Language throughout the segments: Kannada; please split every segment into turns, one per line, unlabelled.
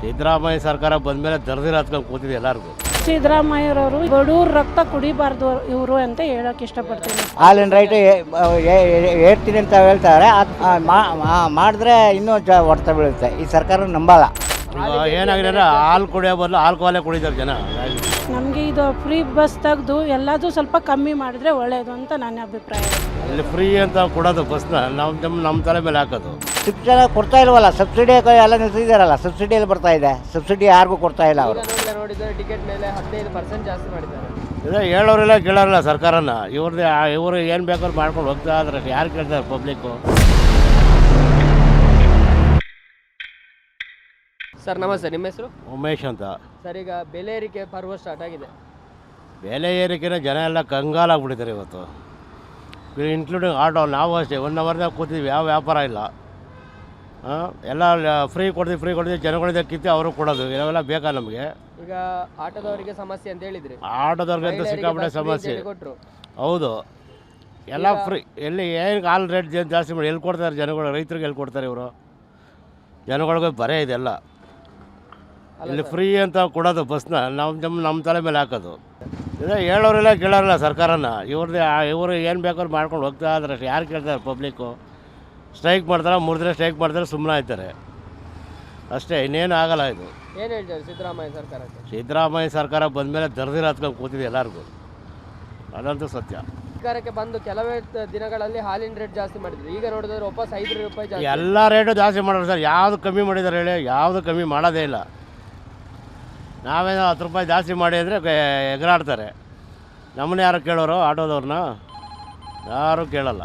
ಸಿದ್ದರಾಮಯ್ಯ ಸರ್ಕಾರ ಬಂದಮೇಲೆ ದರ್ದಿರ ಹತ್ಕೊಂಡು ಕೂತಿದೆ ಎಲ್ಲರಿಗೂ.
ಸಿದ್ದರಾಮಯ್ಯರವರು ಬಡವ್ರ ರಕ್ತ ಕುಡಿಬಾರ್ದು ಇವರು ಅಂತ ಹೇಳಕ್ ಇಷ್ಟಪಡ್ತೀನಿ.
ಹಾಲಿನ ರೈಟ್ ಹೇಳ್ತೀನಿ ಅಂತ ಹೇಳ್ತಾರೆ. ಅದ್ ಮಾ- ಮಾ- ಮಾಡಿದ್ರೆ ಇನ್ನೂ ಜ ಹೊಡೆತ ಬೀಳುತ್ತೆ. ಈ ಸರ್ಕಾರ ನಂಬಲ್ಲ.
ಏನಾಗಿದೆ ಅಂದ್ರೆ ಹಾಲು ಕುಡಿಯೋ ಬದಲು ಆಲ್ಕೋಹಾಲೇ ಕುಡಿತಾರೆ ಜನ.
ಇದು ಫ್ರೀ ಬಸ್ ತೆಗೆದು ಎಲ್ಲದೂ ಸ್ವಲ್ಪ ಕಮ್ಮಿ ಮಾಡಿದ್ರೆ ಒಳ್ಳೆಯದು ಅಂತ ನನ್ನ ಅಭಿಪ್ರಾಯ.
ಇಲ್ಲಿ ಫ್ರೀ ಅಂತ ಕೊಡೋದು ಬಸ್ನ ನಮ್ಮ ನಮ್ಮ ನಮ್ಮ ತಲೆ ಮೇಲೆ ಹಾಕೋದು.
ಶಿಕ್ಷಣ ಕೊಡ್ತಾ ಇಲ್ವಲ್ಲ ಸಬ್ಸಿಡಿ ಎಲ್ಲ ನಿಲ್ಸಿದಾರಲ್ಲ ಸಬ್ಸಿಡಿಯಲ್ಲಿ ಬರ್ತಾ ಇದೆ ಸಬ್ಸಿಡಿ ಯಾರಿಗೂ ಕೊಡ್ತಾ ಇಲ್ಲ ಅವರು.
ನೋಡಿದ್ರೆ ನೋಡಿದ್ರೆ ಟಿಕೆಟ್ ಮೇಲೆ ಹದಿನೈದು ಪರ್ಸೆಂಟ್ ಜಾಸ್ತಿ ಮಾಡಿದ್ದಾರೆ.
ಇದೇ ಹೇಳೋರಿಲ್ಲ ಕೇಳೋರಿಲ್ಲ ಸರ್ಕಾರನ ಇವ್ರದ್ದು ಇವರು ಏನು ಬೇಕಾದ್ರು ಮಾಡ್ಕೊಂಡು ಹೋಗ್ತಾ ಇದ್ರೆ ಯಾರು ಕೇಳ್ತಾರೆ ಪಬ್ಲಿಕ್ಕು
ಸರ್ ನಮಸ್ತೆ ನಿಮ್ಮ ಹೆಸರು?
ಉಮೇಶ್ ಅಂತ.
ಸರ್ ಈಗ ಬೆಲೆ ಏರಿಕೆ ಪರ್ವ ಸ್ಟಾರ್ಟ್ ಆಗಿದೆ.
ಬೆಲೆ ಏರಿಕೆನ ಜನ ಎಲ್ಲ ಕಂಗಾಲಾಗ್ಬಿಟ್ಟಿದ್ದಾರೆ ಇವತ್ತು. ಇನ್ಕ್ಲೂಡಿಂಗ್ ಆಟೋ ನಾವು ಅಷ್ಟೇ ಒನ್ ಅವರ್ದಾಗ ಕೂತಿದ್ವಿ ಯಾವ ವ್ಯಾಪಾರ ಇಲ್ಲ. ಎಲ್ಲ ಫ್ರೀ ಕೊಡ್ತೀವಿ ಫ್ರೀ ಕೊಡ್ತೀವಿ ಜನಗಳಿಂದ ಕಿತ್ತಿ ಅವರು ಕೊಡೋದು ಇವೆಲ್ಲ ಬೇಕಾ ನಮಗೆ?
ಈಗ ಆಟೋದವರಿಗೆ ಸಮಸ್ಯೆ ಅಂತ ಹೇಳಿದ್ರಿ.
ಅಂತ ಸಿಕ್ಕಾಪಟ್ಟೆ ಸಮಸ್ಯೆ. ಹೌದು. ಎಲ್ಲ ಫ್ರೀ ಎಲ್ಲಿ ಏನು ಹಾಲು ರೇಟ್ ಜಾಸ್ತಿ ಮಾಡಿ ಎಲ್ಲಿ ಕೊಡ್ತಾರೆ ಜನಗಳು ರೈತರಿಗೆ ಎಲ್ಲಿ ಕೊಡ್ತಾರೆ ಇವರು? ಜನಗಳಿಗೆ ಬರೇ ಇದೆಲ್ಲ ಇಲ್ಲಿ ಫ್ರೀ ಅಂತ ಕೊಡೋದು ಬಸ್ನ ನಮ್ಮ ನಮ್ಮ ತಲೆ ಮೇಲೆ ಹಾಕೋದು. ಇದೇ ಹೇಳೋರಿಲ್ಲ ಕೇಳೋರಿಲ್ಲ ಸರ್ಕಾರನ. ಇವ್ರದ್ದು ಇವರು ಏನು ಬೇಕಾದ್ರು ಮಾಡ್ಕೊಂಡು ಹೋಗ್ತಾ ಇದ್ರೆ. ಯಾರು ಕೇಳ್ತಾರೆ ಪಬ್ಲಿಕ್ಕು ಸ್ಟ್ರೈಕ್ ಮಾಡ್ತಾರೆ ಮೂರು ದಿನ ಸ್ಟ್ರೈಕ್ ಮಾಡಿದ್ರೆ ಸುಮ್ಮನೆ ಆಯ್ತಾರೆ. ಅಷ್ಟೇ ಇನ್ನೇನು ಆಗಲ್ಲ ಇದು.
ಏನು ಹೇಳ್ತಾರೆ ಸಿದ್ದರಾಮಯ್ಯ ಸರ್ಕಾರಕ್ಕೆ
ಸಿದ್ದರಾಮಯ್ಯ ಸರ್ಕಾರ ಬಂದಮೇಲೆ ದರ್ದಿರ ಹತ್ಕೊಂಡು ಕೂತಿದೆ ಎಲ್ಲರಿಗೂ. ಅದಂತೂ ಸತ್ಯ.
ಸರ್ಕಾರಕ್ಕೆ ಬಂದು ಕೆಲವೇ ತ- ದಿನಗಳಲ್ಲಿ ಹಾಲಿನ ರೇಟ್ ಜಾಸ್ತಿ ಮಾಡಿದ್ರು. ಈಗ ನೋಡಿದ್ರೆ ವಾಪಸ್ ಐದು ರೂಪಾಯಿ ಜಾಸ್ತಿ.
ಎಲ್ಲ ರೇಟು ಜಾಸ್ತಿ ಮಾಡೋರು ಸರ್. ಯಾವುದು ಕಮ್ಮಿ ಮಾಡಿದ್ದಾರೆ ಹೇಳಿ? ಯಾವುದು ಕಮ್ಮಿ ಮಾಡೋದೇ ಇಲ್ಲ. ನಾವೇನೋ ಹತ್ತು ರೂಪಾಯಿ ಜಾಸ್ತಿ ಮಾಡಿ ಅಂದರೆ ಎಗರಾಡ್ತಾರೆ. ನಮ್ಮನ್ನ ಯಾರು ಕೇಳೋರು? ಆಟೋದವ್ರನ್ನ? ಯಾರು ಕೇಳಲ್ಲ.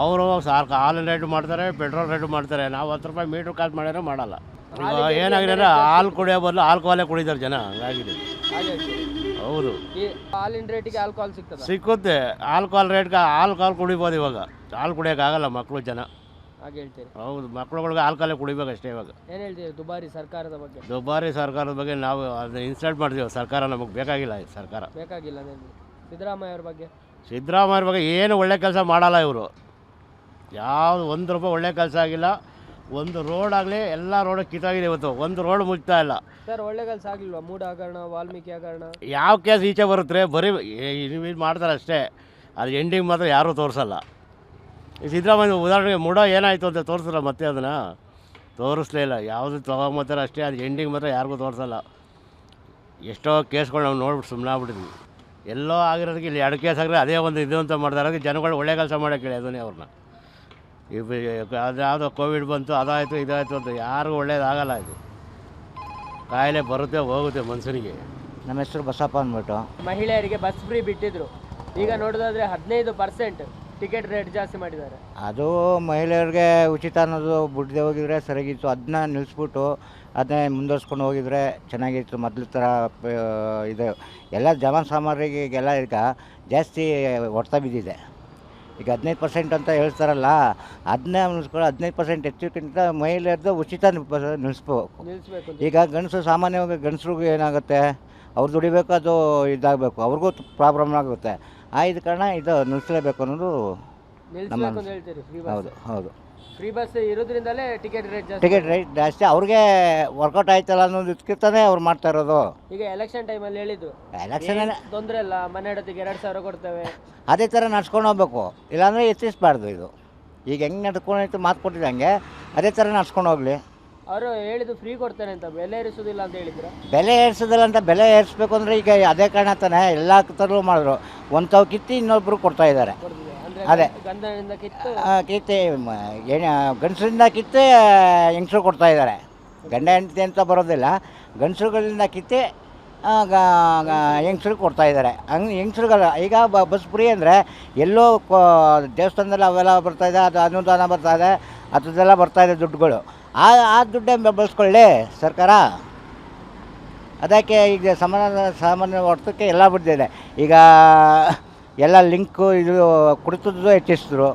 ಅವರು ಸಾರ್ಕ ಹಾಲಿನ ರೇಟು ಮಾಡ್ತಾರೆ ಪೆಟ್ರೋಲ್ ರೇಟು ಮಾಡ್ತಾರೆ. ನಾವು ಹತ್ತು ರೂಪಾಯಿ ಮೀಟ್ರ್ ಕಾಲ್ ಮಾಡಿದ್ರೆ ಮಾಡಲ್ಲ. ಏನಾಗಿದೆ ಅಂದರೆ ಹಾಲು ಕುಡಿಯೋ ಬದಲು ಆಲ್ಕೋಹಾಲೇ ಕುಡಿತಾರೆ ಜನ. ಹಂಗಾಗಿದೆ. ಹೌದು.
ಹಾಲಿನ ರೇಟಿಗೆ ಆಲ್ಕೋಹಾಲ್ ಸಿಗ್ತದೆ?
ಸಿಕ್ಕುತ್ತೆ. ಆಲ್ಕೋಹಾಲ್ ರೇಟ್ಗೆ ಆಲ್ಕೋಹಾಲ್ ಕುಡಿಬೋದು ಇವಾಗ. ಹಾಲು ಕುಡಿಯೋಕ್ಕಾಗಲ್ಲ ಮಕ್ಕಳು ಜನ.
ಹಾಗೆ ಹೇಳ್ತೀರಿ?
ಹೌದು ಮಕ್ಳುಗಳಿಗೆ ಕುಡಿಬೇಕು ಅಷ್ಟೇ ಇವಾಗ.
ಏನು ಹೇಳ್ತೀರಿ ದುಬಾರಿ ಸರ್ಕಾರದ ಬಗ್ಗೆ?
ದುಬಾರಿ ಸರ್ಕಾರದ ಬಗ್ಗೆ ನಾವು ಅದನ್ನ ಇನ್ಸಲ್ಟ್ ಮಾಡ್ತೀವಿ ಸರ್ಕಾರ ನಮಗೆ ಬೇಕಾಗಿಲ್ಲ ಈ ಸರ್ಕಾರ.
ಬೇಕಾಗಿಲ್ಲ ಸಿದ್ದರಾಮಯ್ಯ ಅವ್ರ ಬಗ್ಗೆ?
ಸಿದ್ದರಾಮಯ್ಯ ಬಗ್ಗೆ ಏನು ಒಳ್ಳೆ ಕೆಲಸ ಮಾಡಲ್ಲ ಇವರು. ಯಾವುದು ಒಂದು ರೂಪಾಯಿ ಒಳ್ಳೆ ಕೆಲಸ ಆಗಿಲ್ಲ ಒಂದು ರೋಡ್ ಆಗಲಿ ಎಲ್ಲ ರೋಡ್ ಕಿತ್ತಾಗಿದೆ ಇವತ್ತು ಒಂದು ರೋಡ್ ಮುಚ್ತಾ ಇಲ್ಲ.
ಸರ್ ಒಳ್ಳೆ ಕೆಲಸ ಆಗಿಲ್ಲ ಮೂಡ ಹಗರಣ ವಾಲ್ಮೀಕಿ ಹಗರಣ?
ಯಾವ ಕೇಸ್ ಈಚೆ ಬರುತ್ತೆ ಬರೀ ಇದು ಮಾಡ್ತಾರೆ ಅಷ್ಟೇ. ಅದು ಎಂಡಿಂಗ್ ಮಾತ್ರ ಯಾರೂ ತೋರಿಸಲ್ಲ. ಸಿದ್ದರಾಮಯ್ಯ ಉದಾಹರಣೆಗೆ ಮೂಡ ಏನಾಯಿತು ಅಂತ ತೋರಿಸಲ್ಲ ಮತ್ತೆ ಅದನ್ನು? ತೋರಿಸ್ಲೇ ಇಲ್ಲ. ಯಾವುದು ತೊಗೊಂಬತ್ತಾರೆ ಅಷ್ಟೇ ಅದು ಎಂಡಿಂಗ್ ಮಾತ್ರ ಯಾರಿಗೂ ತೋರಿಸಲ್ಲ. ಎಷ್ಟೋ ಕೇಸ್ಗಳು ನಾವು ನೋಡ್ಬಿಟ್ಟು ಸುಮ್ಮನೆ ಆಗ್ಬಿಟ್ಟಿದ್ವಿ. ಎಲ್ಲೋ ಆಗಿರೋದಕ್ಕೆ ಇಲ್ಲಿ ಎರಡು ಕೇಸ್ ಆಗಿದ್ರೆ ಅದೇ ಒಂದು ಇದು ಅಂತ ಮಾಡ್ತಾರೆ ಅದಕ್ಕೆ ಜನಗಳು ಒಳ್ಳೆ ಕೆಲಸ ಮಾಡೋಕ್ಕೆ ಅದನ್ನೇ ಅವ್ರನ್ನ ಇವು ಅದು ಯಾವುದೋ ಕೋವಿಡ್ ಬಂತು ಅದಾಯಿತು ಇದಾಯಿತು ಅಂತ ಯಾರಿಗೂ ಒಳ್ಳೇದಾಗಲ್ಲ ಇದು. ಕಾಯಿಲೆ ಬರುತ್ತೆ ಹೋಗುತ್ತೆ ಮನುಷ್ಯನಿಗೆ.
ನಮ್ಮ ಹೆಸರು ಬಸಪ್ಪ ಅಂದ್ಬಿಟ್ಟು.
ಮಹಿಳೆಯರಿಗೆ ಬಸ್ ಫ್ರೀ ಬಿಟ್ಟಿದ್ರು. ಈಗ ನೋಡೋದಾದ್ರೆ ಹದಿನೈದು ಪರ್ಸೆಂಟ್ ಟಿಕೆಟ್ ರೇಟ್ ಜಾಸ್ತಿ ಮಾಡಿದ್ದಾರೆ.
ಅದು ಮಹಿಳೆಯರಿಗೆ ಉಚಿತ ಅನ್ನೋದು ಬಿಡದೆ ಹೋಗಿದ್ರೆ ಸರಿಗಿತ್ತು. ಅದನ್ನ ನಿಲ್ಲಿಸ್ಬಿಟ್ಟು ಅದನ್ನೇ ಮುಂದುವರ್ಸ್ಕೊಂಡು ಹೋಗಿದ್ರೆ ಚೆನ್ನಾಗಿತ್ತು ಮೊದಲ ಥರ ಪ- ಇದು. ಎಲ್ಲ ಜನಸಾಮಾನ್ಯರಿಗೆಲ್ಲ ಈಗ ಜಾಸ್ತಿ ಹೊಡೆತ ಬಿದ್ದಿದೆ. ಈಗ ಹದಿನೈದು ಪರ್ಸೆಂಟ್ ಅಂತ ಹೇಳ್ತಾರಲ್ಲ ಅದನ್ನೇ ನಿಲ್ಲಿಸ್ಕೊಂಡು ಹದಿನೈದು ಪರ್ಸೆಂಟ್ ಹೆಚ್ಚಕ್ಕಿಂತ ಮಹಿಳೆಯರದ್ದು ಉಚಿತ ನಿಲ್ಲಿಸ್ಬೇಕು
ನಿಲ್ಲಿಸ್ಬೇಕು ಅಂತ
ಈಗ ಗಂಡಸು ಸಾಮಾನ್ಯವಾಗಿ ಗಂಡಸ್ರಿಗೂ ಏನಾಗುತ್ತೆ? ಅವ್ರು ದುಡಿಬೇಕು ಅದು ಇದಾಗಬೇಕು. ಅವ್ರಿಗೂ ಪ್ರಾಬ್ಲಮ್ ಆಗುತ್ತೆ. ಆ ಇದು ಕಾರಣ ಇದು ನಿಲ್ಲಿಸಲೇಬೇಕು ಅನ್ನೋದು
ನಿಲ್ಲಿಸ್ಬೇಕು ಅಂತ ಹೇಳ್ತೀರಿ ಫ್ರೀ ಬಸ್
ಹೌದು ಹೌದು.
ಫ್ರೀ ಬಸ್ ಇರೋದ್ರಿಂದಲೇ ಟಿಕೆಟ್ ರೇಟ್ ಜಾಸ್ತಿ
ಟಿಕೆಟ್ ರೇಟ್ ಜಾಸ್ತಿ. ಅವ್ರಿಗೆ ವರ್ಕೌಟ್ ಆಯ್ತಲ್ಲ ಅನ್ನೋದು ಇದಕ್ಕಿರ್ತಾನೆ ಅವ್ರು ಮಾಡ್ತಾ ಇರೋದು.
ಈಗ ಎಲೆಕ್ಷನ್ ಟೈಮಲ್ಲಿ ಹೇಳಿದ್ರು.
ಎಲೆಕ್ಷನ್
ತೊಂದರೆ ಇಲ್ಲ ಮನೆ ಇಡೋದಕ್ಕೆ ಎರಡು ಸಾವಿರ ಕೊಡ್ತೇವೆ.
ಅದೇ ಥರ ನಡ್ಸ್ಕೊಂಡು ಹೋಗ್ಬೇಕು. ಇಲ್ಲಾಂದರೆ ಎತ್ತಿಸ್ಬಾರ್ದು ಇದು. ಈಗ ಹೆಂಗೆ ನಡ್ಕೊಂಡು ಮಾತು ಕೊಟ್ಟಿದ್ದಂಗೆ ಅದೇ ಥರ ನಡ್ಸ್ಕೊಂಡು ಹೋಗಲಿ.
ಅವರು ಹೇಳಿದ್ದು ಫ್ರೀ ಕೊಡ್ತೇನೆ ಅಂತ ಬೆಲೆ ಏರಿಸೋದಿಲ್ಲ ಅಂತ ಹೇಳಿದ್ರು
ಬೆಲೆ ಏರ್ಸೋದಿಲ್ಲ ಅಂತ ಬೆಲೆ ಏರಿಸಬೇಕು ಅಂದರೆ ಈಗ ಅದೇ ಕಾರಣ ತಾನೆ ಎಲ್ಲ ಥರಲ್ಲೂ ಮಾಡಿದ್ರು. ಒಂದು ತಾವು ಕಿತ್ತಿ ಇನ್ನೊಬ್ರು ಕೊಡ್ತಾ ಇದ್ದಾರೆ. ಅದೇ.
ಗಂಧನಿಂದ ಕಿತ್ತು?
ಆ, ಕಿತ್ತೆ ಗಂಡಸರಿಂದ ಕಿತ್ತೆ ಹೆಂಗಸರು ಕೊಡ್ತಾ ಇದ್ದಾರೆ. ಗಂಡ ಹೆಂಡತಿ ಅಂತ ಬರೋದಿಲ್ಲ. ಗಂಡಸರುಗಳಿಂದ ಕಿತ್ತೆ ಹೆಂಗಸ್ರಿಗೆ ಕೊಡ್ತಾ ಇದ್ದಾರೆ. ಹಂಗೆ ಹೆಂಗಸ್ರಿಗಲ್ಲ ಈಗ ಬ ಬಸ್ ಫ್ರೀ ಅಂದರೆ ಎಲ್ಲೋ ಕೋ- ದೇವಸ್ಥಾನದಲ್ಲಿ ಅವೆಲ್ಲ ಬರ್ತಾ ಇದೆ ಅದು ಅನುದಾನ ಬರ್ತಾ ಇದೆ ಬರ್ತಾಯಿದೆ ಬರ್ತಾ ಇದೆ ದುಡ್ಡುಗಳು. ಆ ಆ ದುಡ್ಡೇ ಬಳಸ್ಕೊಳ್ಳಿ, ಸರ್ಕಾರ. ಅದಕ್ಕೆ ಈಗ ಸಮಾನ, ಸಾಮಾನ್ಯ ಒಟ್ಟಕ್ಕೆ ಎಲ್ಲ ಬಿಡ್ತಿದೆ. ಈಗ ಎಲ್ಲ ಲಿಂಕು ಇದು ಕುಡಿತದ್ದು ಹೆಚ್ಚಿಸಿದ್ರು.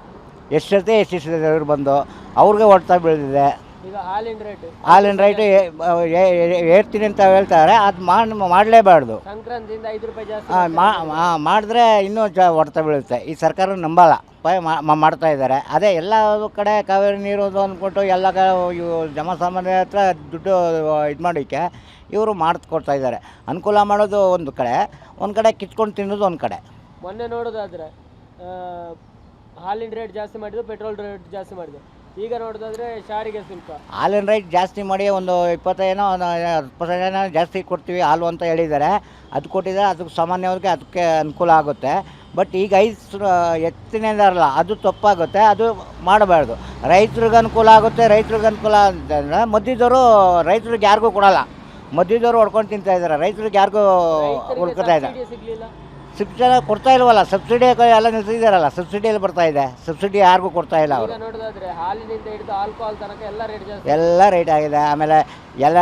ಎಷ್ಟು ಸರ್ತಿ ಹೆಚ್ಚಿಸಿದ್ರು ಇವ್ರು ಬಂದು. ಅವ್ರಿಗೆ ಹೊಡ್ತಾ ಬೀಳ್ದಿದೆ
ಈಗ ಹಾಲಿನ ರೇಟ್.
ಹಾಲಿನ ರೈಟ್ ಏರ್ತೀನಿ ಅಂತ ಹೇಳ್ತಾರೆ ಅದು ಮಾಡಿ ಮಾಡಲೇಬಾರ್ದು. ಮಾಡಿದ್ರೆ ಇನ್ನೂ ಜ ಹೊಡೆತ ಬೀಳುತ್ತೆ. ಈ ಸರ್ಕಾರ ನಂಬಲ್ಲ. ಮಾಡ್ತಾ ಇದ್ದಾರೆ. ಅದೇ ಎಲ್ಲ ಕಡೆ ಕಾವೇರಿ ನೀರು ಅದು ಅಂದ್ಬಿಟ್ಟು ಎಲ್ಲ ಜಮ ಇವು ಜನಸಾಮಾನ್ಯರ ಹತ್ರ ದುಡ್ಡು ಇದು ಮಾಡೋಕ್ಕೆ ಇವರು ಮಾಡಿಸ್ಕೊಡ್ತಾ ಇದ್ದಾರೆ. ಅನುಕೂಲ ಮಾಡೋದು ಒಂದು ಕಡೆ ಒಂದು ಕಡೆ ಕಿತ್ಕೊಂಡು ತಿನ್ನೋದು ಒಂದು ಕಡೆ.
ಮೊನ್ನೆ ನೋಡೋದಾದರೆ ಹಾಲಿನ ರೇಟ್ ಜಾಸ್ತಿ ಮಾಡಿದ್ರು ಪೆಟ್ರೋಲ್ ರೇಟ್ ಜಾಸ್ತಿ ಮಾಡಿದ್ರು. ಈಗ ನೋಡೋದಾದ್ರೆ ಸಾರಿಗೆ ಶುಲ್ಕ.
ಹಾಲಿನ ರೈಟ್ ಜಾಸ್ತಿ ಮಾಡಿ ಒಂದು ಇಪ್ಪತ್ತೈನೋ ಏನೋ ಜಾಸ್ತಿ ಕೊಡ್ತೀವಿ ಹಾಲು ಅಂತ ಹೇಳಿದ್ದಾರೆ. ಅದು ಕೊಟ್ಟಿದ್ದಾರೆ ಅದಕ್ಕೆ ಸಾಮಾನ್ಯವಾಗಿ ಅದಕ್ಕೆ ಅನುಕೂಲ ಆಗುತ್ತೆ. ಬಟ್ ಈಗ ಐದು ಎತ್ತಿನಿಂದಾರಲ್ಲ ಅದು ತಪ್ಪಾಗುತ್ತೆ ಅದು ಮಾಡಬಾರ್ದು. ರೈತ್ರಿಗೆ ಅನುಕೂಲ ಆಗುತ್ತೆ ರೈತ್ರಿಗೆ ಅನುಕೂಲ ಅಂತಂದರೆ ಮಧ್ಯದವರು ರೈತ್ರಿಗೆ ಯಾರಿಗೂ ಕೊಡಲ್ಲ. ಮಧ್ಯದವರು ಹೊಡ್ಕೊಂಡು ತಿಂತಾ ಇದ್ದಾರೆ ರೈತ್ರಿಗೆ ಯಾರಿಗೂ ಉಳ್ಕೊತಾ ಇದ್ದಾರೆ
ಸಬ್ಸಿಡಿ
ಕೊಡ್ತಾ ಇಲ್ವಲ್ಲ ಸಬ್ಸಿಡಿ ಎಲ್ಲ ನಿಲ್ಸಿದಾರಲ್ಲ ಸಬ್ಸಿಡಿಯಲ್ಲಿ ಬರ್ತಾ ಇದೆ? ಸಬ್ಸಿಡಿ ಯಾರಿಗೂ ಕೊಡ್ತಾ ಇಲ್ಲ ಅವರು.
ಈಗ ನೋಡೋದಾದ್ರೆ ಹಾಲಿನಿಂದ ಹಿಡಿದು ಆಲ್ಕೋಹಾಲ್ ತನಕ ಎಲ್ಲ ರೇಟ್ ಜಾಸ್ತಿ.
ಎಲ್ಲ ರೇಟ್ ಆಗಿದೆ. ಆಮೇಲೆ ಎಲ್ಲ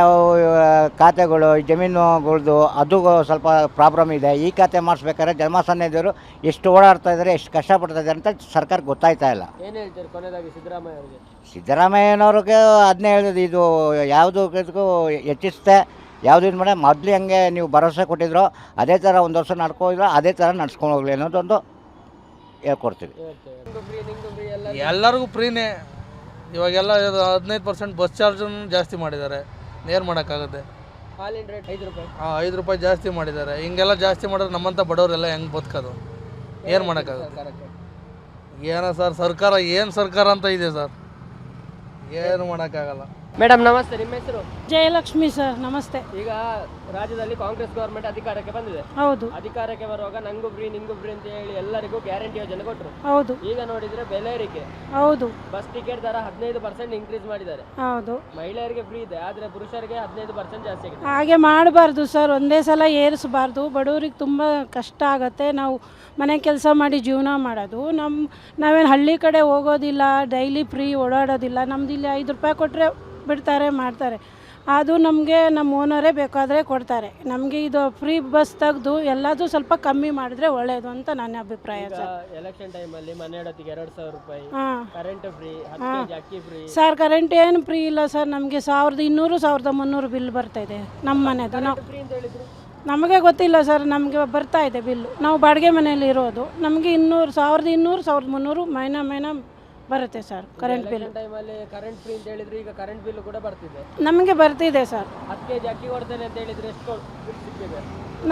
ಖಾತೆಗಳು ಜಮೀನುಗಳ್ದು ಅದು ಸ್ವಲ್ಪ ಪ್ರಾಬ್ಲಮ್ ಇದೆ. ಈ ಖಾತೆ ಮಾಡಿಸ್ಬೇಕಾದ್ರೆ ಜನಸಾಮಾನ್ಯದವರು ಎಷ್ಟು ಓಡಾಡ್ತಾ ಇದ್ದಾರೆ ಎಷ್ಟು ಕಷ್ಟಪಡ್ತಾ ಇದ್ದಾರೆ ಅಂತ ಸರ್ಕಾರ ಗೊತ್ತಾಯ್ತಾ ಇಲ್ಲ.
ಏನ್ ಹೇಳ್ತೀರಿ ಕೊನೆಯದಾಗಿ ಸಿದ್ದರಾಮಯ್ಯ ಅವರಿಗೆ?
ಸಿದ್ದರಾಮಯ್ಯನವ್ರಿಗೆ ಅದನ್ನೇ ಹೇಳಿದ್ರು ಇದು ಯಾವುದು ಹೆಚ್ಚಿಸ್ತೆ ಹೆಚ್ಚಿಸುತ್ತೆ ಯಾವುದು ಇದು ಮಾಡಿ ಮೊದಲು ಹಂಗೆ ನೀವು ಭರವಸೆ ಕೊಟ್ಟಿದ್ರೋ ಅದೇ ಥರ ಒಂದು ವರ್ಷ ನಡ್ಕೋದ್ರೆ ಅದೇ ಥರ ನಡ್ಸ್ಕೊಂಡು ಹೋಗ್ಲಿ ಅನ್ನೋದೊಂದು ಹೇಳ್ಕೊಡ್ತೀವಿ.
ಎಲ್ಲರಿಗೂ ಫ್ರೀನೇ. ಇವಾಗೆಲ್ಲ ಇದು ಹದಿನೈದು ಪರ್ಸೆಂಟ್ ಬಸ್ ಚಾರ್ಜನ್ನು ಜಾಸ್ತಿ ಮಾಡಿದ್ದಾರೆ. ಏನು ಮಾಡೋಕ್ಕಾಗುತ್ತೆ?
ಹಾಲಿನ ರೇಟ್ ಐದು ರೂಪಾಯಿ
ಹಾಂ ಐದು ರೂಪಾಯಿ ಜಾಸ್ತಿ ಮಾಡಿದ್ದಾರೆ. ಹಿಂಗೆಲ್ಲ ಜಾಸ್ತಿ ಮಾಡಿದ್ರೆ ನಮ್ಮಂಥ ಬಡವರೆಲ್ಲ ಹೆಂಗೆ ಬದುಕೋದು? ಏನು ಮಾಡೋಕ್ಕಾಗುತ್ತೆ?
ಏನ
ಏನೋ ಸರ್ ಸರ್ಕಾರ ಏನು ಸರ್ಕಾರ ಅಂತ ಇದೆ ಸರ್. ಏನು ಮಾಡೋಕ್ಕಾಗಲ್ಲ.
ಮೇಡಮ್ ನಮಸ್ತೆ ನಿಮ್ಮ ಹೆಸರು?
ಜಯಲಕ್ಷ್ಮಿ ಸರ್ ನಮಸ್ತೆ.
ಈಗ ರಾಜ್ಯದಲ್ಲಿ ಕಾಂಗ್ರೆಸ್ ಗವರ್ಮೆಂಟ್ ಅಧಿಕಾರಕ್ಕೆ ಬಂದಿದೆ.
ಹೌದು.
ಅಧಿಕಾರಕ್ಕೆ ಬರುವಾಗ ನಂಗೊಬ್ರಿ ಫ್ರೀ ನಿಂಗು ಫ್ರೀ ಅಂತ ಹೇಳಿ ಎಲ್ಲರಿಗೂ ಗ್ಯಾರಂಟಿ ಯೋಜನೆ ಕೊಟ್ಟರು
ಹೌದು.
ಈಗ ನೋಡಿದ್ರೆ ಬೆಲೆ ಏರಿಕೆ.
ಹೌದು.
ಬಸ್ ಟಿಕೆಟ್ ದರ ಹದಿನೈದು ಪರ್ಸೆಂಟ್ ಇನ್ಕ್ರೀಸ್ ಮಾಡಿದ್ದಾರೆ.
ಹೌದು.
ಮಹಿಳೆಯರಿಗೆ ಫ್ರೀ ಇದೆ ಆದ್ರೆ ಪುರುಷರಿಗೆ ಹದಿನೈದು ಪರ್ಸೆಂಟ್ ಜಾಸ್ತಿ ಆಗಿದೆ.
ಹಾಗೆ ಮಾಡಬಾರ್ದು ಸರ್ ಒಂದೇ ಸಲ ಏರಿಸಬಾರ್ದು. ಬಡವ್ರಿಗೆ ತುಂಬ ಕಷ್ಟ ಆಗುತ್ತೆ. ನಾವು ಮನೆ ಕೆಲಸ ಮಾಡಿ ಜೀವನ ಮಾಡೋದು. ನಮ್ಮ ನಾವೇನು ಹಳ್ಳಿ ಕಡೆ ಹೋಗೋದಿಲ್ಲ ಡೈಲಿ ಫ್ರೀ ಓಡಾಡೋದಿಲ್ಲ. ನಮ್ದು ಇಲ್ಲಿ ಐದು ರೂಪಾಯಿ ಕೊಟ್ಟರೆ ಬಿಡ್ತಾರೆ ಮಾಡ್ತಾರೆ. ಅದು ನಮಗೆ ನಮ್ಮ ಓನರೇ ಬೇಕಾದರೆ ಕೊಡ್ತಾರೆ. ನಮಗೆ ಇದು ಫ್ರೀ ಬಸ್ ತೆಗೆದು ಎಲ್ಲದೂ ಸ್ವಲ್ಪ ಕಮ್ಮಿ ಮಾಡಿದ್ರೆ ಒಳ್ಳೆಯದು ಅಂತ ನನ್ನ ಅಭಿಪ್ರಾಯ ಸರ್.
ಎಲೆಕ್ಷನ್ ಟೈಮಲ್ಲಿ ಮನೆ ಇಡೋತ್ತಿಗೆ ಎರಡು ಸಾವಿರ ರೂಪಾಯಿ
ಹಾಂ.
ಕರೆಂಟ್ ಫ್ರೀ ಹತ್ತು ಕೆಜಿ ಅಕ್ಕಿ ಫ್ರೀ
ಸರ್ ಕರೆಂಟ್ ಏನು ಫ್ರೀ ಇಲ್ಲ ಸರ್. ನಮಗೆ ಸಾವಿರದ ಇನ್ನೂರು ಸಾವಿರದ ಮುನ್ನೂರು ಬಿಲ್ ಬರ್ತಾ ಇದೆ ನಮ್ಮ ಮನೆದು. ನಾವು
ಫ್ರೀ ಅಂತ ಹೇಳಿದ್ರು.
ನಮಗೆ ಗೊತ್ತಿಲ್ಲ ಸರ್ ನಮಗೆ ಬರ್ತಾ ಇದೆ ಬಿಲ್ಲು ನಾವು ಬಾಡಿಗೆ ಮನೆಯಲ್ಲಿ ಇರೋದು. ನಮಗೆ ಇನ್ನೂರು ಸಾವಿರದ ಇನ್ನೂರು ಸಾವಿರದ ಮುನ್ನೂರು ಮೈನಾ ಮೈನಾ ಬರುತ್ತೆ ಸರ್ ಕರೆಂಟ್ ಬಿಲ್
ಟೈಮಲ್ಲಿ ಕರೆಂಟ್ ಫ್ರೀ ಅಂತ ಹೇಳಿದ್ರೆ ಈಗ ಕರೆಂಟ್ ಬಿಲ್ ಕೂಡ ಬರ್ತಿದೆ.
ನಮಗೆ ಬರ್ತಿದೆ ಸರ್.
ಹತ್ತು ಕೆಜಿ ಅಕ್ಕಿ ಕೊಡ್ತೇನೆ ಅಂತ ಹೇಳಿದ್ರೆ ಎಷ್ಟು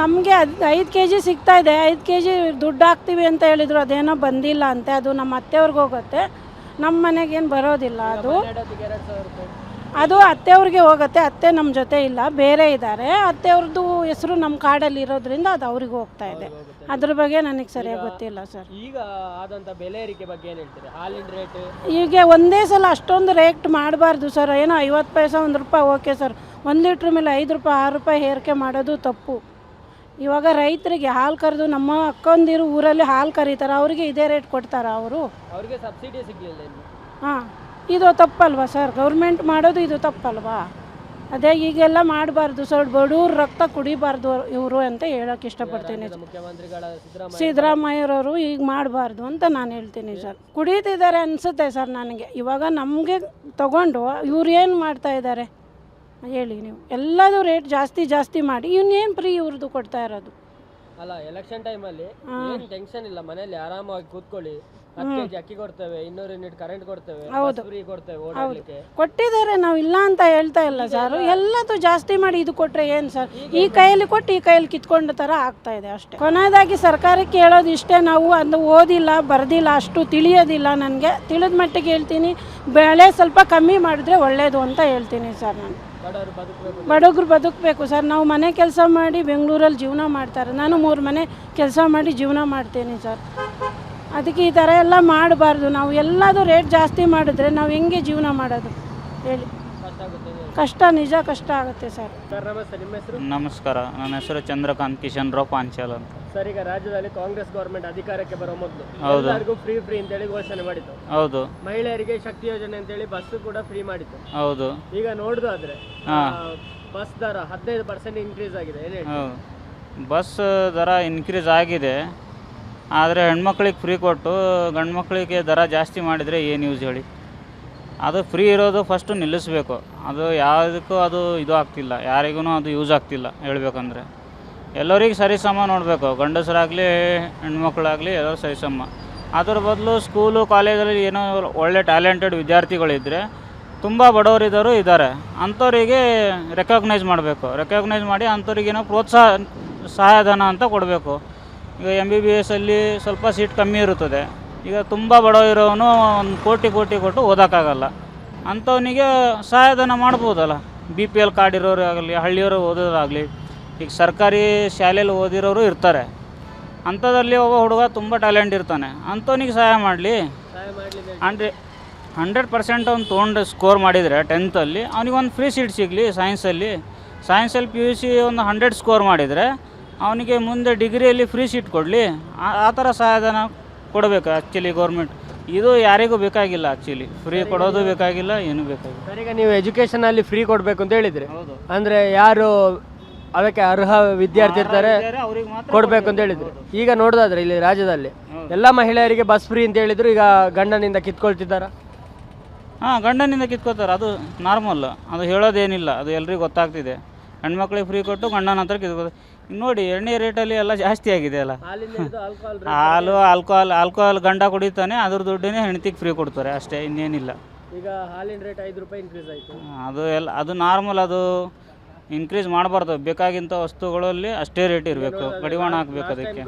ನಮಗೆ ಅದು ಐದು ಕೆ ಜಿ ಸಿಗ್ತಾ ಇದೆ. ಐದು ಕೆ ಜಿ ದುಡ್ಡು ಹಾಕ್ತೀವಿ ಅಂತ ಹೇಳಿದ್ರು ಅದೇನೋ ಬಂದಿಲ್ಲ ಅಂತೆ. ಅದು ನಮ್ಮ ಅತ್ತೆಯವ್ರಿಗೆ ಹೋಗುತ್ತೆ. ನಮ್ಮ ಮನೆಗೇನು ಬರೋದಿಲ್ಲ ಅದು.
ಎರಡು ಸಾವಿರ ರೂಪಾಯಿ.
ಅದು ಅತ್ತೆಯವ್ರಿಗೆ ಹೋಗುತ್ತೆ ಅತ್ತೆ ನಮ್ಮ ಜೊತೆ ಇಲ್ಲ ಬೇರೆ ಇದ್ದಾರೆ ಅತ್ತೆಯವ್ರದ್ದು ಹೆಸರು ನಮ್ಮ ಕಾಡಲ್ಲಿ ಇರೋದ್ರಿಂದ ಅದು ಅವ್ರಿಗೆ ಹೋಗ್ತಾ ಇದೆ. ಅದ್ರ ಬಗ್ಗೆ ನನಗೆ ಸರಿಯಾಗಿ ಗೊತ್ತಿಲ್ಲ ಸರ್.
ಈಗ ಬೆಲೆ ಏರಿಕೆ ಬಗ್ಗೆ ಏನ್ ಹೇಳ್ತೀರಿ? ಹಾಲಿನ ರೇಟ್
ಈಗ ಒಂದೇ ಸಲ ಅಷ್ಟೊಂದು ರೇಟ್ ಮಾಡಬಾರ್ದು ಸರ್. ಏನೋ ಐವತ್ತು ಪೈಸೆ ಒಂದು ರೂಪಾಯಿ ಓಕೆ ಸರ್. ಒಂದು ಲೀಟ್ರ್ ಮೇಲೆ ಐದು ರೂಪಾಯಿ ಆರು ರೂಪಾಯಿ ಹೇರಿಕೆ ಮಾಡೋದು ತಪ್ಪು. ಇವಾಗ ರೈತರಿಗೆ ಹಾಲು ಕರೆದು ನಮ್ಮ ಅಕ್ಕಂದಿರು ಊರಲ್ಲಿ ಹಾಲು ಕರೀತಾರೆ ಅವರಿಗೆ ಇದೇ ರೇಟ್ ಕೊಡ್ತಾರ ಅವರು?
ಅವರಿಗೆ ಸಬ್ಸಿಡಿ ಸಿಗ್ಲಿಲ್ಲ
ಹಾಂ. ಇದು ತಪ್ಪಲ್ವಾ ಸರ್? ಗೌರ್ಮೆಂಟ್ ಮಾಡೋದು ಇದು ತಪ್ಪಲ್ವಾ? ಅದೇ ಈಗೆಲ್ಲ ಮಾಡಬಾರ್ದು ಸರ್, ಬಡವ್ರ ರಕ್ತ ಕುಡಿಬಾರ್ದು ಇವರು ಅಂತ ಹೇಳೋಕೆ ಇಷ್ಟಪಡ್ತೀನಿ ಸಿದ್ದರಾಮಯ್ಯರವರು ಈಗ ಮಾಡಬಾರ್ದು ಅಂತ ನಾನು ಹೇಳ್ತೀನಿ ಸರ್. ಕುಡಿತಿದ್ದಾರೆ ಅನಿಸುತ್ತೆ ಸರ್ ನನಗೆ. ಇವಾಗ ನಮಗೆ ತಗೊಂಡು ಇವ್ರು ಏನು ಮಾಡ್ತಾ ಇದ್ದಾರೆ? ಹೇಳಿ ನೀವು. ಎಲ್ಲದೂ ರೇಟ್ ಜಾಸ್ತಿ ಜಾಸ್ತಿ ಮಾಡಿ ಇವನ್ನೇನು ಫ್ರೀ ಇವ್ರದ್ದು ಕೊಡ್ತಾ ಇರೋದು?
ಅಲ್ಲ ಎಲೆಕ್ಷನ್ ಟೈಮಲ್ಲಿ ಏನ್ ಟೆನ್ಷನ್ ಇಲ್ಲ ಮನೆಯಲ್ಲಿ ಆರಾಮಾಗಿ ಕೂತ್ಕೊಳ್ಳಿ. ಹತ್ತು ಕೆಜಿ ಅಕ್ಕಿ ಕೊಡ್ತೇವೆ ಇನ್ನೂರು ಯೂನಿಟ್ ಕರೆಂಟ್ ಕೊಡ್ತೇವೆ
ಹೌದು.
ಫ್ರೀ ಕೊಡ್ತೇವೆ ಓಡಾಡ್ಲಿಕ್ಕೆ.
ಕೊಟ್ಟಿದ್ದಾರೆ ನಾವು ಇಲ್ಲ ಅಂತ ಹೇಳ್ತಾ ಇಲ್ಲ ಸರ್. ಎಲ್ಲದು ಜಾಸ್ತಿ ಮಾಡಿ ಇದು ಕೊಟ್ರೆ ಏನು ಸರ್? ಈ ಕೈಯಲ್ಲಿ ಕೊಟ್ಟು ಈ ಕೈಯಲ್ಲಿ ಕಿತ್ಕೊಂಡ ತರ ಆಗ್ತಾ ಇದೆ ಅಷ್ಟೇ. ಕೊನೆಯದಾಗಿ ಸರ್ಕಾರಕ್ಕೆ ಹೇಳೋದು ಇಷ್ಟೇ ನಾವು ಅದು ಓದಿಲ್ಲ ಬರ್ದಿಲ್ಲ ಅಷ್ಟು ತಿಳಿಯೋದಿಲ್ಲ ನನಗೆ. ತಿಳಿದ ಮಟ್ಟಿಗೆ ಹೇಳ್ತೀನಿ ಬೆಳೆ ಸ್ವಲ್ಪ ಕಮ್ಮಿ ಮಾಡಿದ್ರೆ ಒಳ್ಳೇದು ಅಂತ ಹೇಳ್ತೀನಿ ಸರ್ ನಾನು.
ಬಡವರು ಬದುಕಬೇಕು
ಸರ್. ನಾವು ಮನೆ ಕೆಲಸ ಮಾಡಿ ಬೆಂಗಳೂರಲ್ಲಿ ಜೀವನ ಮಾಡ್ತಾರೆ. ನಾನು ಮೂರು ಮನೆ ಕೆಲಸ ಮಾಡಿ ಜೀವನ ಮಾಡ್ತೇನೆ ಸರ್. ಅದಕ್ಕೆ ಈ ಥರ ಎಲ್ಲ ಮಾಡಬಾರ್ದು. ನಾವು ಎಲ್ಲದೂ ರೇಟ್ ಜಾಸ್ತಿ ಮಾಡಿದ್ರೆ ನಾವು ಹೆಂಗೆ ಜೀವನ ಮಾಡೋದು? ಹೇಳಿ.
ಕಷ್ಟ
ನಿಜ ಕಷ್ಟ ಆಗುತ್ತೆ ಸರ್.
ಸರ್ ನಮಸ್ತೆ. ನಿಮ್ಮ ಹೆಸರು?
ನಮಸ್ಕಾರ. ನನ್ನ ಹೆಸರು ಚಂದ್ರಕಾಂತ್ ಕಿಶನ್ ರಾವ್ ಪಾಂಚಾಲ್ ಅಂತ.
ಸರ್ ಈಗ ರಾಜ್ಯದಲ್ಲಿ ಕಾಂಗ್ರೆಸ್ ಗೌರ್ಮೆಂಟ್ ಅಧಿಕಾರಕ್ಕೆ ಬರೋ ಮೊದಲು
ಹೌದು.
ಎಲ್ಲರಿಗೂ ಫ್ರೀ ಫ್ರೀ ಅಂತೇಳಿ ಘೋಷಣೆ ಮಾಡಿತ್ತು
ಹೌದು.
ಮಹಿಳೆಯರಿಗೆ ಶಕ್ತಿ ಯೋಜನೆ ಅಂತೇಳಿ ಬಸ್ ಕೂಡ ಫ್ರೀ ಮಾಡಿತ್ತು
ಹೌದು.
ಈಗ ನೋಡುದಾದ್ರೆ
ಹಾ.
ಬಸ್ ದರ ಹದಿನೈದು ಪರ್ಸೆಂಟ್ ಇನ್ಕ್ರೀಸ್ ಆಗಿದೆ. ಏನ್ ಹೇಳಿ
ಹೌದು. ಬಸ್ ದರ ಇನ್ಕ್ರೀಸ್ ಆಗಿದೆ. ಆದರೆ ಹೆಣ್ಮಕ್ಳಿಗೆ ಫ್ರೀ ಕೊಟ್ಟು ಗಂಡು ಮಕ್ಕಳಿಗೆ ದರ ಜಾಸ್ತಿ ಮಾಡಿದರೆ ಏನು ಯೂಸ್ ಹೇಳಿ? ಅದು ಫ್ರೀ ಇರೋದು ಫಸ್ಟು ನಿಲ್ಲಿಸಬೇಕು. ಅದು ಯಾವುದಕ್ಕೂ ಅದು ಇದು ಆಗ್ತಿಲ್ಲ. ಯಾರಿಗೂ ಅದು ಯೂಸ್ ಆಗ್ತಿಲ್ಲ ಹೇಳ್ಬೇಕಂದ್ರೆ. ಎಲ್ಲರಿಗೆ ಸರಿಸಮ ನೋಡಬೇಕು. ಗಂಡಸರಾಗಲಿ, ಹೆಣ್ಮಕ್ಳಾಗಲಿ ಎಲ್ಲರೂ ಸರಿಸಮ ಅದ್ರ ಬದಲು ಸ್ಕೂಲು ಕಾಲೇಜಲ್ಲಿ ಏನೋ ಒಳ್ಳೆ ಟ್ಯಾಲೆಂಟೆಡ್ ವಿದ್ಯಾರ್ಥಿಗಳಿದ್ದರೆ ತುಂಬ ಬಡವರಿದ್ದವರು ಇದ್ದಾರೆ ಅಂಥವರಿಗೆ ರೆಕಗ್ನೈಸ್ ಮಾಡಬೇಕು. ರೆಕಗ್ನೈಸ್ ಮಾಡಿ ಅಂಥವ್ರಿಗೇನೋ ಪ್ರೋತ್ಸಾಹ ಸಹಾಯಧನ ಅಂತ ಕೊಡಬೇಕು. ಈಗ ಎಂ ಬಿ ಬಿ ಎಸ್ಸಲ್ಲಿ ಸ್ವಲ್ಪ ಸೀಟ್ ಕಮ್ಮಿ ಇರುತ್ತದೆ. ಈಗ ತುಂಬ ಬಡವ ಇರೋನು ಒಂದು ಕೋಟಿ ಕೋಟಿ ಕೊಟ್ಟು ಓದೋಕ್ಕಾಗಲ್ಲ. ಅಂಥವನಿಗೆ ಸಹಾಯಧನ ಮಾಡ್ಬೋದಲ್ಲ. ಬಿ ಪಿ ಎಲ್ ಕಾರ್ಡ್ ಇರೋರು ಆಗಲಿ, ಹಳ್ಳಿಯವರು ಓದೋದಾಗಲಿ, ಈಗ ಸರ್ಕಾರಿ ಶಾಲೆಯಲ್ಲಿ ಓದಿರೋರು ಇರ್ತಾರೆ. ಅಂಥದ್ರಲ್ಲಿ ಒಬ್ಬ ಹುಡುಗ ತುಂಬ ಟ್ಯಾಲೆಂಟ್ ಇರ್ತಾನೆ. ಅಂಥವನಿಗೆ ಸಹಾಯ ಮಾಡಲಿ. ಹಂಡ್ರೆ ಹಂಡ್ರೆಡ್ ಪರ್ಸೆಂಟ್ ಅವ್ನು ತೊಗೊಂಡು ಸ್ಕೋರ್ ಮಾಡಿದರೆ ಟೆಂತಲ್ಲಿ ಅವ್ನಿಗೊಂದು ಫ್ರೀ ಸೀಟ್ ಸಿಗಲಿ ಸೈನ್ಸಲ್ಲಿ ಸೈನ್ಸಲ್ಲಿ ಪಿ ಯು ಸಿ ಒಂದು ಹಂಡ್ರೆಡ್ ಸ್ಕೋರ್ ಮಾಡಿದರೆ ಅವನಿಗೆ ಮುಂದೆ ಡಿಗ್ರಿಯಲ್ಲಿ ಫ್ರೀ ಸೀಟ್ ಕೊಡಲಿ. ಆ ಥರ ಸಹಾಯಧನ ಕೊಡಬೇಕು ಆ್ಯಕ್ಚುಲಿ ಗೌರ್ಮೆಂಟ್ ಇದು ಯಾರಿಗೂ ಬೇಕಾಗಿಲ್ಲ ಆ್ಯಕ್ಚುಲಿ ಫ್ರೀ ಕೊಡೋದು ಬೇಕಾಗಿಲ್ಲ ಏನು ಬೇಕಾಗಿಲ್ಲ.
ಸರ್ ಈಗ ನೀವು ಎಜುಕೇಷನಲ್ಲಿ ಫ್ರೀ ಕೊಡಬೇಕು ಅಂತ ಹೇಳಿದ್ರಿ.
ಹೌದು.
ಅಂದ್ರೆ ಯಾರು ಅದಕ್ಕೆ ಅರ್ಹ ವಿದ್ಯಾರ್ಥಿ ಇರ್ತಾರೆ
ಅವ್ರಿಗೆ ಮಾತ್ರ
ಕೊಡ್ಬೇಕು. ಅಂತ ಹೇಳಿದ್ರು. ಈಗ ನೋಡೋದಾದ್ರೆ ಇಲ್ಲಿ ರಾಜ್ಯದಲ್ಲಿ. ಎಲ್ಲ ಮಹಿಳೆಯರಿಗೆ ಬಸ್ ಫ್ರೀ ಅಂತ ಹೇಳಿದ್ರು ಈಗ ಗಂಡನಿಂದ ಕಿತ್ಕೊಳ್ತಿದ್ದಾರ?
ಹಾಂ ಗಂಡನಿಂದ ಕಿತ್ಕೋತಾರೆ ಅದು ನಾರ್ಮಲ್ ಅದು ಹೇಳೋದೇನಿಲ್ಲ. ಅದು ಎಲ್ರಿಗೂ ಗೊತ್ತಾಗ್ತಿದೆ. ಹೆಣ್ಮಕ್ಳಿಗೆ ಫ್ರೀ ಕೊಟ್ಟು ಗಂಡನ ಹತ್ರ ಕಿತ್ಕೋತಾರೆ ನೋಡಿ ಎಣ್ಣೆ ರೇಟಲ್ಲಿ ಎಲ್ಲ ಜಾಸ್ತಿ ಆಗಿದೆ ಅಲ್ಲ. ಹಾಲು ಆಲ್ಕೋಹಾಲ್ ಆಲ್ಕೋಹಾಲ್ ಗಂಡ ಕುಡಿತಾನೆ ಅದ್ರ ದುಡ್ಡಿನೇ ಹೆಣ್ತಿಗೆ ಫ್ರೀ ಕೊಡ್ತಾರೆ ಅಷ್ಟೇ ಇನ್ನೇನಿಲ್ಲ.
ಈಗ ಹಾಲಿನ ರೇಟ್ ಐದು ರೂಪಾಯಿ ಇನ್ಕ್ರೀಸ್ ಆಯ್ತು.
ಅದು ಎಲ್ಲ ಅದು ನಾರ್ಮಲ್ ಅದು ಇನ್ಕ್ರೀಸ್ ಮಾಡಬಾರ್ದು ಬೇಕಾಗಿಂಥ ವಸ್ತುಗಳಲ್ಲಿ ಅಷ್ಟೇ ರೇಟ್ ಇರಬೇಕು ಕಡಿವಾಣ ಹಾಕ್ಬೇಕು ಅದಕ್ಕೆ.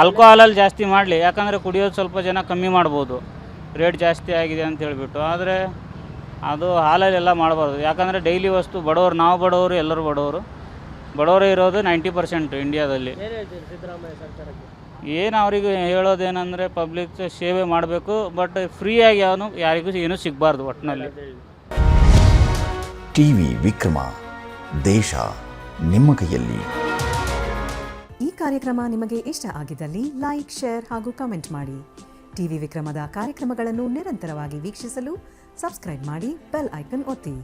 ಆಲ್ಕೋಹಾಲಲ್ಲಿ ಜಾಸ್ತಿ ಮಾಡಲಿ ಯಾಕಂದರೆ ಕುಡಿಯೋದು ಸ್ವಲ್ಪ ಜನ ಕಮ್ಮಿ ಮಾಡ್ಬೋದು ರೇಟ್ ಜಾಸ್ತಿ ಆಗಿದೆ ಅಂತ ಹೇಳಿಬಿಟ್ಟು. ಆದರೆ ಅದು ಹಾಲಲ್ಲೆಲ್ಲ ಮಾಡಬಾರ್ದು ಯಾಕಂದರೆ ಡೈಲಿ ವಸ್ತು ಬಡವರು ನಾವು ಬಡವರು ಎಲ್ಲರೂ ಬಡವರು ಬಡವರೇ ಇರೋದು ನೈಂಟಿ ಪರ್ಸೆಂಟ್ ಇಂಡಿಯಾದಲ್ಲಿ
ಏನ್ ಹೇಳ್ತೀರಿ ಸಿದ್ದರಾಮಯ್ಯ ಸರ್ಕಾರಕ್ಕೆ?
ಏನು ಅವರಿಗೆ ಹೇಳೋದೇನಂದರೆ ಪಬ್ಲಿಕ್ ಸೇವೆ ಮಾಡಬೇಕು ಬಟ್ ಫ್ರೀಯಾಗಿ ಅವನು ಯಾರಿಗೂ ಏನೂ ಸಿಗಬಾರ್ದು ಒಟ್ಟಿನಲ್ಲಿ
ಟಿ ವಿ ವಿಕ್ರಮ ದೇಶ ನಿಮ್ಮ ಕೈಯಲ್ಲಿ.
ಈ ಕಾರ್ಯಕ್ರಮ ನಿಮಗೆ ಇಷ್ಟ ಆಗಿದ್ದಲ್ಲಿ ಲೈಕ್ ಶೇರ್ ಹಾಗೂ ಕಮೆಂಟ್ ಮಾಡಿ. ಟಿವಿ ವಿಕ್ರಮದ ಕಾರ್ಯಕ್ರಮಗಳನ್ನು ನಿರಂತರವಾಗಿ ವೀಕ್ಷಿಸಲು ಸಬ್ಸ್ಕ್ರೈಬ್ ಮಾಡಿ ಬೆಲ್ ಐಕನ್ ಒತ್ತಿ.